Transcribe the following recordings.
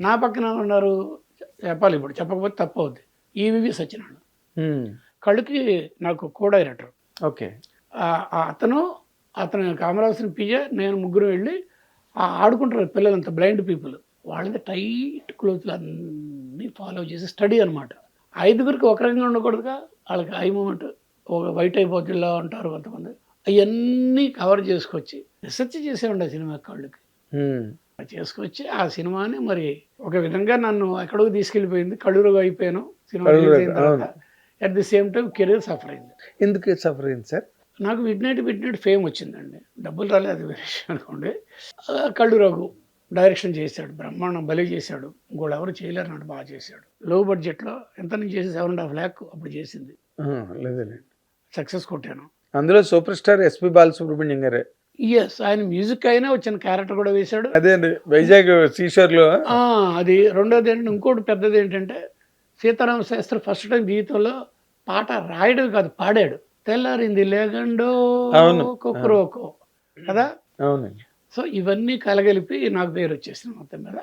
నా పక్కన ఉన్నారు చెప్పాలి ఇప్పుడు చెప్పకపోతే తప్పు అవుద్ది ఈవివి సత్యనారాయణ. కళ్ళుకి నాకు కో డైరెక్టర్ ఓకే. అతను అతను కామరాసిన పియ్య నేను ముగ్గురు వెళ్ళి ఆ ఆడుకుంటారు పిల్లలంతా బ్లైండ్ పీపుల్. వాళ్ళది టైట్ క్లోత్లు అన్నీ ఫాలో చేసి స్టడీ అనమాట ఐదుగురికి ఒక రకంగా ఉండకూడదుగా వాళ్ళకి ఐ మూమెంట్ ఒక వైట్ అయిపోతుందా ఉంటారు కొంతమంది. అవన్నీ కవర్ చేసుకొచ్చి రీసెర్చ్ చేసే ఉండే సినిమా కళ్ళకి. చేసుకొచ్చి ఆ సినిమాని మరి ఒక విధంగా నన్ను ఎక్కడికి తీసుకెళ్ళిపోయింది. కళ్ళురుగు అయిపోయాను. సినిమా కళ్ళురుగు, రిలీజ్ అయిన తర్వాత at the same time career suffer అయింది. ఎందుకు సఫర్ అయింది సార్? నాకు midnight midnight fame వచ్చిందండి. డబ్బులు రాలేదు అది వేరే విషయం అనుకోండి. కళ్ళు రఘు డైరెక్షన్ చేశాడు. బ్రహ్మాండం బలి చేశాడు. ఇంకోళ్ళు ఎవరు చేయలేరు అన్నట్టు బాగా చేశాడు. లో బడ్జెట్లో ఎంత నుంచి చేసి సెవెన్ అండ్ హాఫ్ ల్యాక్ అప్పుడు చేసింది. లేదండి సక్సెస్ కొట్టాను. అందులో సూపర్ స్టార్ ఎస్పి బాలసుబ్రహ్మణ్యం గారే. ఎస్ ఆయన మ్యూజిక్ అయినా వచ్చిన క్యారెక్టర్ కూడా వేశాడు. అదే అండి వైజాగ్ సీషోర్లో ఆ, అది రెండోది ఏంటంటే ఇంకోటి పెద్దది ఏంటంటే సీతారామ శాస్త్రి ఫస్ట్ టైం జీవితంలో పాట రాయడం కాదు పాడాడు. తెల్లారింది లేగండో అవును. కుక్కరోకో కదా? సో ఇవన్నీ కలగలిపి నాకు పేరు వచ్చేసింది మొత్తం మీద.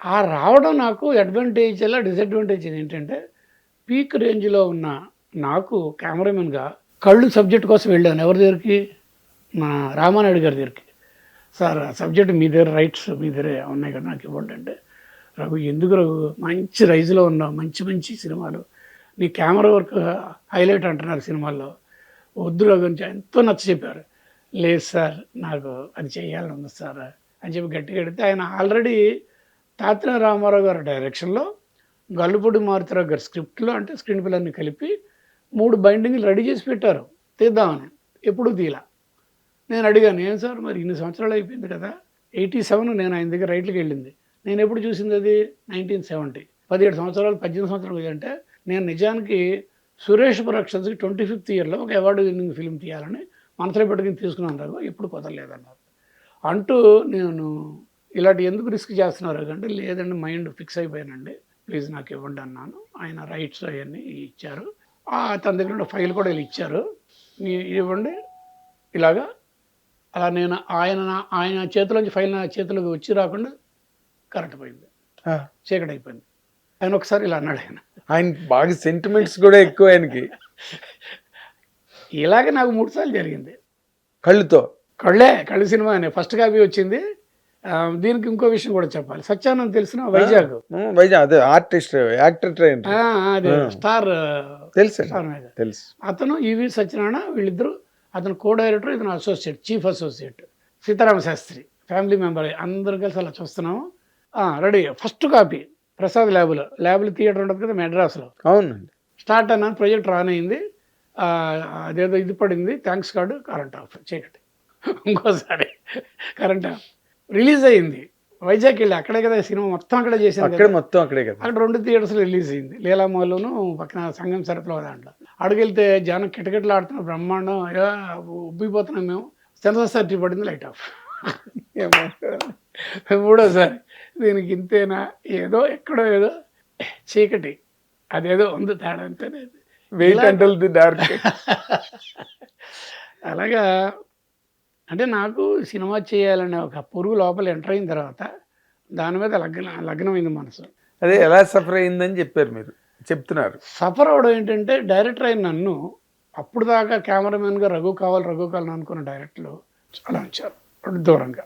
ఆ రావడం నాకు అడ్వాంటేజ్ అలా డిసడ్వాంటేజ్ ఏంటంటే పీక్ రేంజ్లో ఉన్న నాకు కెమెరామెన్గా కళ్ళు సబ్జెక్ట్ కోసం వెళ్ళాను. ఎవరి దగ్గరికి? మా రామానాయుడు గారి దగ్గరికి. సార్ ఆ సబ్జెక్ట్ మీ దగ్గర రైట్స్ మీ దగ్గర ఉన్నాయి కదా నాకు ఇవ్వండి అంటే. రఘు ఎందుకు రఘు? మంచి రైజ్లో ఉన్నావు మంచి మంచి సినిమాలు. నీ కెమెరా వర్క్ హైలైట్ అంటున్నారు సినిమాల్లో. వద్దు రఘు అని ఎంతో నచ్చ చెప్పారు. లేదు సార్ నాకు అది చేయాలని ఉంది సార్ అని చెప్పి గట్టిగా అడిగితే ఆయన ఆల్రెడీ తాతిన రామారావు గారి డైరెక్షన్లో గల్లుపూడి మారుతిరావు గారి స్క్రిప్ట్లో అంటే స్క్రీన్ పిల్లర్ని కలిపి మూడు బైండింగ్లు రెడీ చేసి పెట్టారు. తీద్దామని. ఎప్పుడు తీలా. నేను అడిగాను ఏం సార్ మరి ఇన్ని సంవత్సరాలు అయిపోయింది కదా ఎయిటీ సెవెన్ నేను ఆయన దగ్గర రైట్లకి వెళ్ళింది. నేను ఎప్పుడు చూసింది అది? Nineteen seventy. పదిహేడు సంవత్సరాలు పద్దెనిమిది సంవత్సరాలు అంటే నేను నిజానికి సురేష్ ప్రొడక్షన్స్కి ట్వంటీ ఫిఫ్త్ ఇయర్లో ఒక అవార్డు విన్నింగ్ ఫిల్మ్ తీయాలని మనసులో పెట్టుకుని తీసుకున్నాను రాఘు ఎప్పుడు కుదరలేదన్నారు. అంటూ నేను ఇలాంటి ఎందుకు రిస్క్ చేస్తున్నారు అంటే లేదండి మైండ్ ఫిక్స్ అయిపోయానండి. ప్లీజ్ నాకు ఇవ్వండి అన్నాను. ఆయన రైట్స్ అవన్నీ ఇచ్చారు. తన దగ్గర ఉన్న ఫైల్ కూడా వీళ్ళు ఇచ్చారు. ఇవ్వండి ఇలాగా అలా నేను ఆయన ఆయన చేతిలోంచి ఫైల్ నా చేతిలోకి వచ్చి రాకుండా కరెక్ట్ పోయింది. ఆ, చీకటి అయిపోయింది ఆయన ఒకసారి ఇలా అన్నాడు ఆయన. ఆయన బాగా సెంటిమెంట్స్ కూడా ఎక్కువ ఆయనకి. ఇలాగే నాకు మూడు సార్లు జరిగింది. కళ్ళుతో. కళ్ళే కళ్ళు సినిమా అనే ఫస్ట్ కాపీ వచ్చింది. దీనికి ఇంకో విషయం కూడా చెప్పాలి. సత్యానంద్ తెలిసిన వైజాగ్. వైజాగ్ అదే ఆర్టిస్ట్ యాక్టర్ ట్రైన్ అది స్టార్ తెలుసు. తెలుసు. అతను ఈవి సత్యనారాయణ వీళ్ళిద్దరు అతను కో డైరెక్టర్ ఇతను associate chief associate Sitarama Sastry family member అందరు కలిసి అలా చూస్తున్నాము. రెడీ ఫస్ట్ కాపీ ప్రసాద్ ల్యాబ్లో ల్యాబ్లో థియేటర్ ఉంటుంది కదా మెడ్రాస్లో అవునండి. స్టార్ట్ అన్నాను ప్రాజెక్ట్ రాన్ అయింది. అదేదో ఇది పడింది. థ్యాంక్స్ కార్డు కరెంట్ ఆఫ్ చీకటి. ఇంకోసారి కరెంట్ ఆఫ్ రిలీజ్ అయింది. వైజాగ్ వెళ్ళి అక్కడే కదా సినిమా మొత్తం అక్కడే చేశాను అక్కడ మొత్తం అక్కడే కదా. అక్కడ రెండు థియేటర్స్లో రిలీజ్ అయింది. లీలామాల్లోను పక్కన సంగం సరఫలో దాంట్లో. అడుగెళ్తే జనం కిటకిటలు ఆడుతున్న బ్రహ్మాండం ఉబ్బిపోతున్నాం మేము. సెన్సర్ సర్టి పడింది లైట్ ఆఫ్ మూడోసారి. దీనికి ఇంతేనా? ఏదో ఎక్కడో ఏదో. చీకటి. అదేదో ఉంది తేడా అంతేనే వెయిట్ అంటల్ ది డార్క్ అలాగా అంటే నాకు సినిమా చేయాలనే ఒక పురుగు లోపల ఎంటర్ అయిన తర్వాత దాని మీద లగ్న లగ్నమైంది మనసు. అదే ఎలా సఫర్ అయిందని చెప్పారు మీరు. చెప్తున్నారు. సఫర్ అవడం ఏంటంటే డైరెక్టర్ అయిన నన్ను అప్పుడు దాకా కెమెరామెన్గా రఘు కావాలి రఘు కావాలని అనుకున్న డైరెక్టర్లు చాలా ఉంచారు దూరంగా.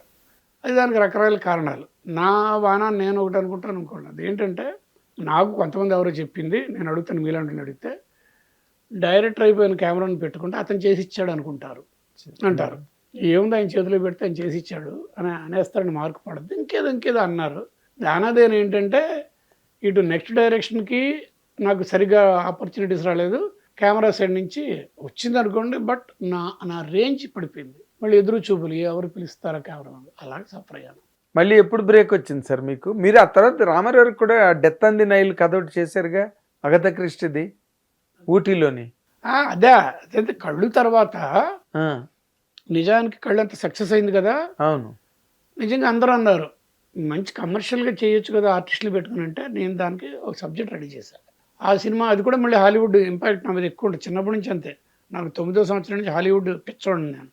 అది దానికి రకరకాల కారణాలు. నా బాణ నేను ఒకటి అనుకుంటాను అనుకోండి. ఏంటంటే నాకు కొంతమంది ఎవరో చెప్పింది నేను అడుగుతాను మీలాంటి అడిగితే డైరెక్టర్ అయిపోయిన కెమెరాని పెట్టుకుంటే అతను చేసి ఇచ్చాడు అనుకుంటారు. అంటారు. ఏముంది ఆయన చేతిలో పెడితే ఆయన చేసి ఇచ్చాడు అని అనేస్తారని మార్కు పడద్దు. ఇంకేదో ఇంకేదో అన్నారు. దానాదేని ఏంటంటే ఇటు నెక్స్ట్ డైరెక్షన్కి నాకు సరిగా ఆపర్చునిటీస్ రాలేదు. కెమెరా సైడ్ నుంచి వచ్చింది అనుకోండి బట్ నా నా రేంజ్ పడిపోయింది. మళ్ళీ ఎదురు చూపులు ఎవరు పిలుస్తారా కెమెరా అలాగే సఫర్ అయ్యాను మళ్ళీ ఎప్పుడు బ్రేక్ వచ్చింది సార్ మీకు? మీరు ఆ తర్వాత రామారావు కూడా డెత్ అంది నైల్ కథ ఒకటి చేశారుగా అగత క్రిస్టిది ఊటీలోని. అదే అదే కళ్ళు తర్వాత నిజానికి కళ్ళు అంత సక్సెస్ అయింది కదా? అవును. నిజంగా అందరూ అన్నారు మంచి కమర్షియల్గా చేయొచ్చు కదా ఆర్టిస్టులు పెట్టుకుని అంటే నేను దానికి ఒక సబ్జెక్ట్ రెడీ చేశాను ఆ సినిమా అది కూడా మళ్ళీ హాలీవుడ్ ఇంపాక్ట్ నా మీద ఎక్కువ ఉంటుంది. చిన్నప్పటి నుంచి అంతే. నాకు తొమ్మిదో సంవత్సరం నుంచి హాలీవుడ్ పిచ్చోండి నేను.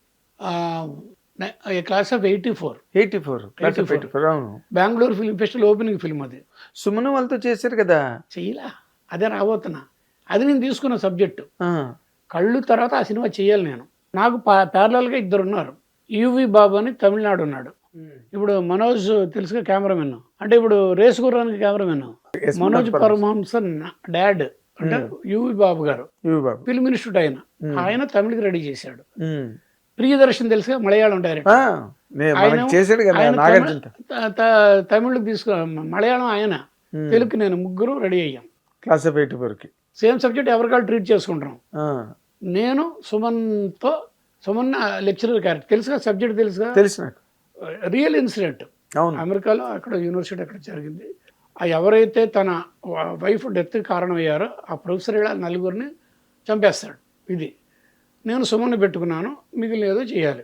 Class of eighty four. Eighty four. Class of 84. Eighty four అవును. Bengaluru film festival opening film అది. సుమన్ వాళ్ళతో చేశారు కదా? చెయ్యలా. అదే రాబోతున్నా అది నేను తీసుకున్న సబ్జెక్టు. కళ్ళు తర్వాత ఆ సినిమా చేయాలి నేను. నాకు ప్యారలల్గా ఇద్దరు ఉన్నారు యువి బాబు అని తమిళనాడు ఉన్నాడు. ఇప్పుడు మనోజ్ తెలుసుగా కెమెరామెన్. అంటే ఇప్పుడు రేసు గుర్రానికి కెమెరామెన్. మనోజ్ పరమహంస. పరమహంసన్ డాడ్ అంటే UV Babu garu. Film institute ఆయన. ఆయన తమిళకి రెడీ చేశాడు. ప్రియదర్శన్ తెలుసుగా మలయాళం డైరెక్టర్. తమిళ- తీసుకు మలయాళం ఆయన. తెలుగు నేను ముగ్గురు రెడీ అయ్యాం. క్లాస్ ఎయిటీ ఫోర్కి సేమ్ సబ్జెక్ట్ ఎవరికాళ్ళు ట్రీట్ చేసుకుంటున్నాం నేను సుమన్తో సుమన్ లెక్చరర్ క్యారెక్టర్ తెలుసుగా సబ్జెక్ట్ తెలుసుగా? తెలుసు నాకు. రియల్ ఇన్సిడెంట్ అవును. అమెరికాలో అక్కడ యూనివర్సిటీ అక్కడ జరిగింది. ఆ ఎవరైతే తన వైఫ్ డెత్ కారణమయ్యారో ఆ ప్రొఫెసర్ ఇలా నలుగురిని చంపేస్తాడు. ఇది. నేను సుమన్ను పెట్టుకున్నాను. మిగిలిన ఏదో చేయాలి.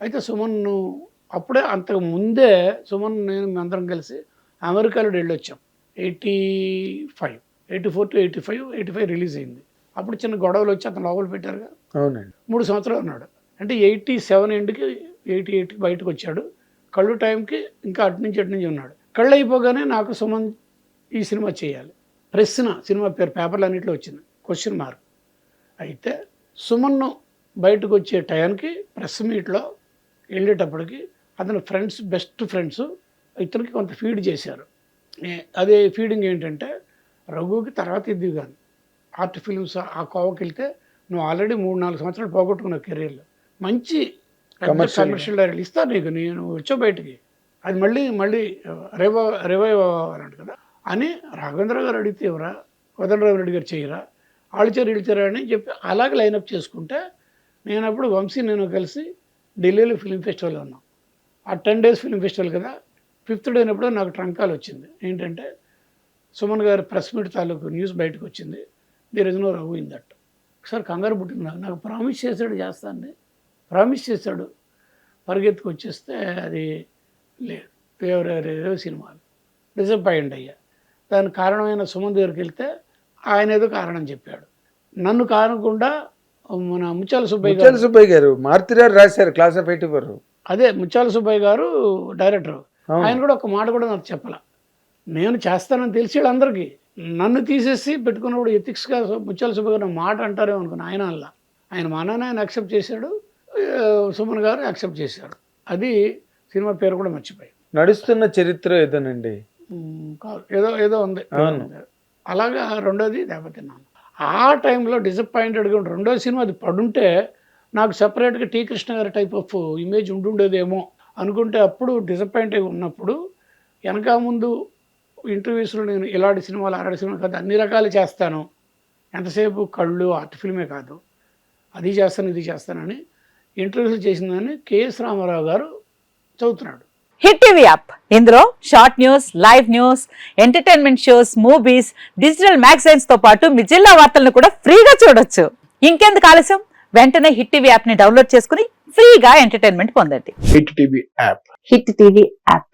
అయితే సుమన్ను అప్పుడే అంతకు ముందే సుమన్ నేను అందరం కలిసి అమెరికాలో వెళ్ళొచ్చాం. Eighty five eighty four to eighty five eighty five release అయింది. అప్పుడు చిన్న గొడవలు వచ్చి అతను లోపల పెట్టారుగా. అవునండి. మూడు సంవత్సరాలు ఉన్నాడు. అంటే ఎయిటీ సెవెన్ ఎండ్కి ఎయిటీ ఎయిట్కి బయటకు వచ్చాడు. కళ్ళు టైంకి ఇంకా అటు నుంచి అటు నుంచి ఉన్నాడు. కళ్ళు అయిపోగానే నాకు సుమన్ ఈ సినిమా చేయాలి. ప్రశ్న సినిమా పేరు పేపర్లు అన్నింటిలో వచ్చింది. క్వశ్చన్ మార్క్ అయితే సుమన్ను బయటకు వచ్చే టైంకి ప్రెస్ మీట్లో వెళ్ళేటప్పటికి అతని ఫ్రెండ్స్ బెస్ట్ ఫ్రెండ్స్ ఇతనికి కొంత ఫీడ్ చేశారు. అదే ఫీడింగ్ ఏంటంటే రఘుకి తర్వాత ఇది కానీ ఆర్ట్ ఫిల్మ్స్ ఆ కోవకి వెళ్తే నువ్వు ఆల్రెడీ మూడు నాలుగు సంవత్సరాలు పోగొట్టుకున్నావు కెరీర్లో. మంచి. కమర్షియల్ డైరెక్ట్ ఇస్తా నీకు. నేను వచ్చావు బయటికి. అది మళ్ళీ మళ్ళీ రివైవ్ రివైవ్ అవ్వాలంట కదా. అని రాఘవేంద్ర గారు అడిగితే ఎవరా? కోదండరావు రెడ్డి గారు చేయరా? ఆళ్ళచారు ఇళ్ళచారా అని చెప్పి అలాగే లైనప్ చేసుకుంటే నేను అప్పుడు వంశీ నేను కలిసి ఢిల్లీలో ఫిలిం ఫెస్టివల్ ఉన్నాం. ఆ టెన్ డేస్ ఫిలిం ఫెస్టివల్ కదా. ఫిఫ్త్ డే అయినప్పుడు నాకు ట్రంకాల్ వచ్చింది. ఏంటంటే సుమన్ గారి ప్రెస్ మీట్ తాలూకు న్యూస్ బయటకు వచ్చింది. There is no Raghu in that. ఒకసారి కంగారు పుట్టింది నాకు. ప్రామిస్ చేశాడు చేస్తాను. ప్రామిస్ చేశాడు. పరిగెత్తుకు వచ్చేస్తే అది లేదు వేరే సినిమాలు డిసప్పాయింట్ అయ్యా. దానికి కారణమైన సుమన్ దగ్గరికి వెళ్తే ఆయన ఏదో కారణం చెప్పాడు. నన్ను కానకుండా మన ముత్యాల సుబ్బయ్య గారు సుబ్బయ్య గారు మారుతిరారు రాశారు క్లాస్ ఆఫ్ ఎయిటీ ఫోర్. అదే ముత్యాల సుబ్బయ్య గారు డైరెక్టర్. ఆయన కూడా ఒక మాట కూడా నాకు చెప్పాల. నేను చేస్తానని తెలిసి అందరికీ నన్ను తీసేసి పెట్టుకున్నప్పుడు ఎథిక్స్గా ముత్యాల సుబ్బయ్య గారు మాట అంటారేమో అనుకున్నా ఆయన అలా. ఆయన మా నాన్న ఆయన యాక్సెప్ట్ చేశాడు సుమన్ గారు యాక్సెప్ట్ చేశారు. అది సినిమా పేరు కూడా మర్చిపోయి నడుస్తున్న చరిత్ర ఏదోనండి? కాదు ఏదో ఏదో ఉంది. అలాగా రెండోది దెబ్బతిన్నాను ఆ టైంలో డిసప్పాయింటెడ్గా ఉండి రెండో సినిమా అది పడుంటే నాకు సపరేట్గా టీ కృష్ణ గారి టైప్ ఆఫ్ ఇమేజ్ ఉండుండేదేమో అనుకుంటే అప్పుడు డిసప్పాయింట్ అయి ఉన్నప్పుడు వెనక ముందు ఇంటర్వ్యూస్లో నేను ఇలాంటి సినిమాలు అలాంటి సినిమాలు కాదు అన్ని రకాలు చేస్తాను. ఎంతసేపు కళ్ళు ఆర్ట్ ఫిల్మే కాదు. అది చేస్తాను ఇది చేస్తానని ఇంటర్వ్యూలు చేసిందని కేఎస్ రామారావు గారు చదువుతున్నాడు. Hit TV app. ఇందులో short news live news entertainment shows movies digital మ్యాగజైన్స్తో పాటు మీ జిల్లా వార్తలను కూడా ఫ్రీగా చూడొచ్చు. ఇంకెందుకు ఆలస్యం? వెంటనే హిట్ టీవీ యాప్ని డౌన్లోడ్ చేసుకుని ఫ్రీగా ఎంటర్టైన్మెంట్ పొందండి. Hit TV app. Hit TV app.